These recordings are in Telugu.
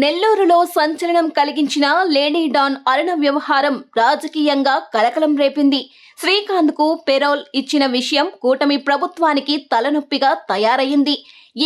నెల్లూరులో సంచలనం కలిగించిన లేడీ డాన్ అరుణ వ్యవహారం రాజకీయంగా కలకలం రేపింది. శ్రీకాంత్కు పెరోల్ ఇచ్చిన విషయం కూటమి ప్రభుత్వానికి తలనొప్పిగా తయారయ్యింది.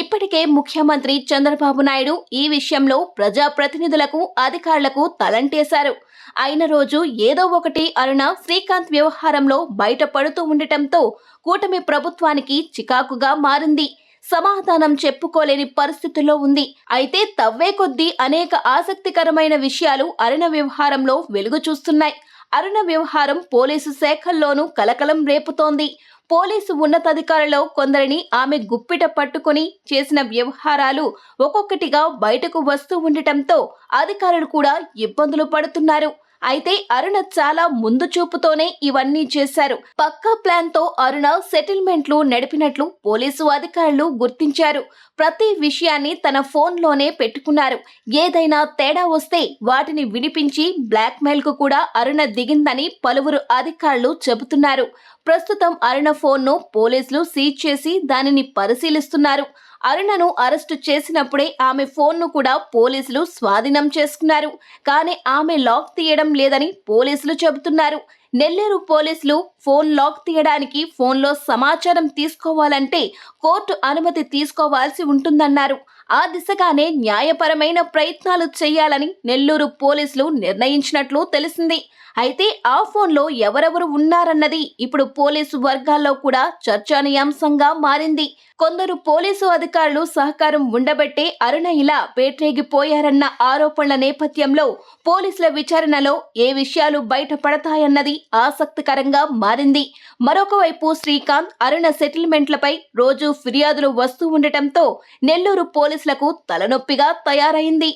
ఇప్పటికే ముఖ్యమంత్రి చంద్రబాబు నాయుడు ఈ విషయంలో ప్రజాప్రతినిధులకు అధికారులకు తలంటేశారు. అయిన రోజు ఏదో ఒకటి అరుణ శ్రీకాంత్ వ్యవహారంలో బయటపడుతూ ఉండటంతో కూటమి ప్రభుత్వానికి చికాకుగా మారింది. సమాధానం చెప్పుకోలేని పరిస్థితుల్లో ఉంది. అయితే తవ్వే కొద్దీ అనేక ఆసక్తికరమైన విషయాలు అరుణ వ్యవహారంలో వెలుగు చూస్తున్నాయి అరుణ వ్యవహారం పోలీసు శాఖల్లోనూ కలకలం రేపుతోంది. పోలీసు ఉన్నతాధికారుల్లో కొందరిని ఆమె గుప్పిట పట్టుకొని చేసిన వ్యవహారాలు ఒక్కొక్కటిగా బయటకు వస్తూ ఉండటంతో అధికారులు కూడా ఇబ్బందులు పడుతున్నారు. అయితే అరుణ చాలా ముందు చూపుతోనే ఇవన్నీ చేశారు. పక్కా ప్లాన్తో అరుణ సెటిల్మెంట్లు నడిపినట్లు పోలీసు అధికారులు గుర్తించారు. ప్రతి విషయాన్ని తన ఫోన్లోనే పెట్టుకున్నారు. ఏదైనా తేడా వస్తే వాటిని విడిపించి బ్లాక్మెయిల్కు కూడా అరుణ దిగిందని పలువురు అధికారులు చెబుతున్నారు. ప్రస్తుతం అరుణ ఫోన్ను పోలీసులు సీజ్ చేసి దానిని పరిశీలిస్తున్నారు. అరుణను అరెస్టు చేసినప్పుడే ఆమె ఫోన్ను కూడా పోలీసులు స్వాధీనం చేసుకున్నారు. కానీ ఆమె లాక్ తీయడం లేదని పోలీసులు చెబుతున్నారు. నెల్లూరు పోలీసులు ఫోన్ లాక్ తీయడానికి ఫోన్లో సమాచారం తీసుకోవాలంటే కోర్టు అనుమతి తీసుకోవాల్సి ఉంటుందన్నారు. ఆ దిశగానే న్యాయపరమైన ప్రయత్నాలు చేయాలని నెల్లూరు పోలీసులు నిర్ణయించినట్లు తెలిసింది. అయితే ఆ ఫోన్లో ఎవరెవరు ఉన్నారన్నది ఇప్పుడు పోలీసు వర్గాల్లో కూడా చర్చానీయాంశంగా మారింది. కొందరు పోలీసు అధికారులు సహకారం ఉండబట్టే అరుణ ఇలా పేట్రేగిపోయారన్న ఆరోపణల నేపథ్యంలో పోలీసుల విచారణలో ఏ విషయాలు బయటపడతాయన్నది ఆసక్తికరంగా మారింది. మరొకవైపు శ్రీకాంత్ అరుణ సెటిల్మెంట్లపై రోజు ఫిర్యాదులు వస్తూ ఉండటంతో నెల్లూరు లకు తలనొప్పిగా తయారైంది.